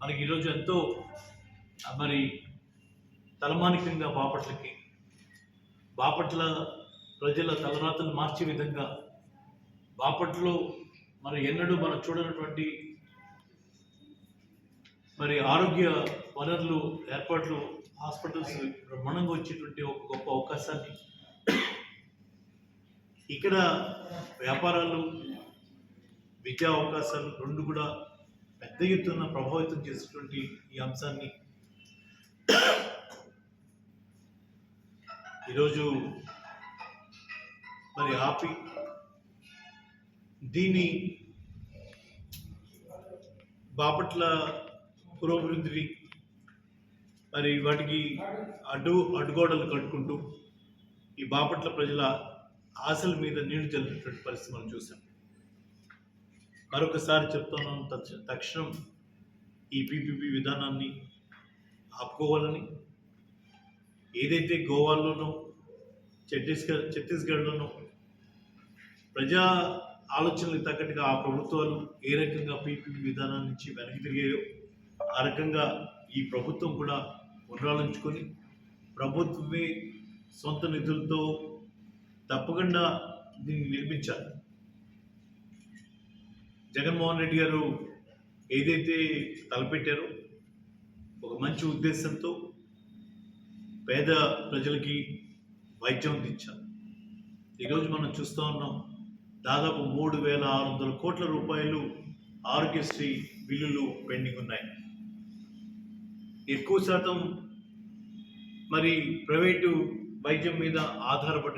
మనకి ఈరోజు ఎంతో మరి తలమానికంగా బాపట్లకి బాపట్ల ప్రజల తలరాతలు మార్చే విధంగా బాపట్లో మరి ఎన్నడూ మనం చూడనటువంటి మరి ఆరోగ్య వనరులు ఏర్పాట్లు హాస్పిటల్స్ బ్రహ్మాండంగా వచ్చేటువంటి ఒక గొప్ప అవకాశాన్ని ఇక్కడ వ్యాపారాలు విద్యా అవకాశాలు రెండు కూడా పెద్ద ఎత్తున ప్రభావితం చేసేటువంటి ఈ అంశాన్ని ఈరోజు మరి ఆపి దీన్ని బాపట్ల పురోభివృద్ధిని మరి వాటికి అడ్డు అడ్డుగోడలు కట్టుకుంటూ ఈ బాపట్ల ప్రజల ఆశల మీద నీళ్ళు చల్లినటువంటి పరిస్థితి మనం చూసాం. మరొకసారి చెప్తున్నాను తక్ష- తక్షణం ఈ పీపీపీ విధానాన్ని ఆపుకోవాలని. ఏదైతే గోవాలోనో ఛత్తీస్గఢ్ ఛత్తీస్గఢ్లోనో ప్రజా ఆలోచనలకు తగ్గట్టుగా ఆ ప్రభుత్వాలు ఏ రకంగా పీపీపీ విధానం నుంచి వెనక్కి తిరిగాయో ఆ రకంగా ఈ ప్రభుత్వం కూడా పునరాలించుకొని ప్రభుత్వమే సొంత నిధులతో తప్పకుండా దీన్ని నిర్మించాలి. జగన్మోహన్ రెడ్డి గారు ఏదైతే తలపెట్టారో ఒక మంచి ఉద్దేశంతో పేద ప్రజలకి వైద్యం అందించారు. ఈరోజు మనం చూస్తూ ఉన్నాం దాదాపు మూడు వేల ఆరు వందల కోట్ల రూపాయలు ఆరోగ్యశ్రీ బిల్లులు పెండింగ్ ఉన్నాయి. ఎక్కువ శాతం మరి ప్రైవేటు వైద్యం మీద ఆధారపడి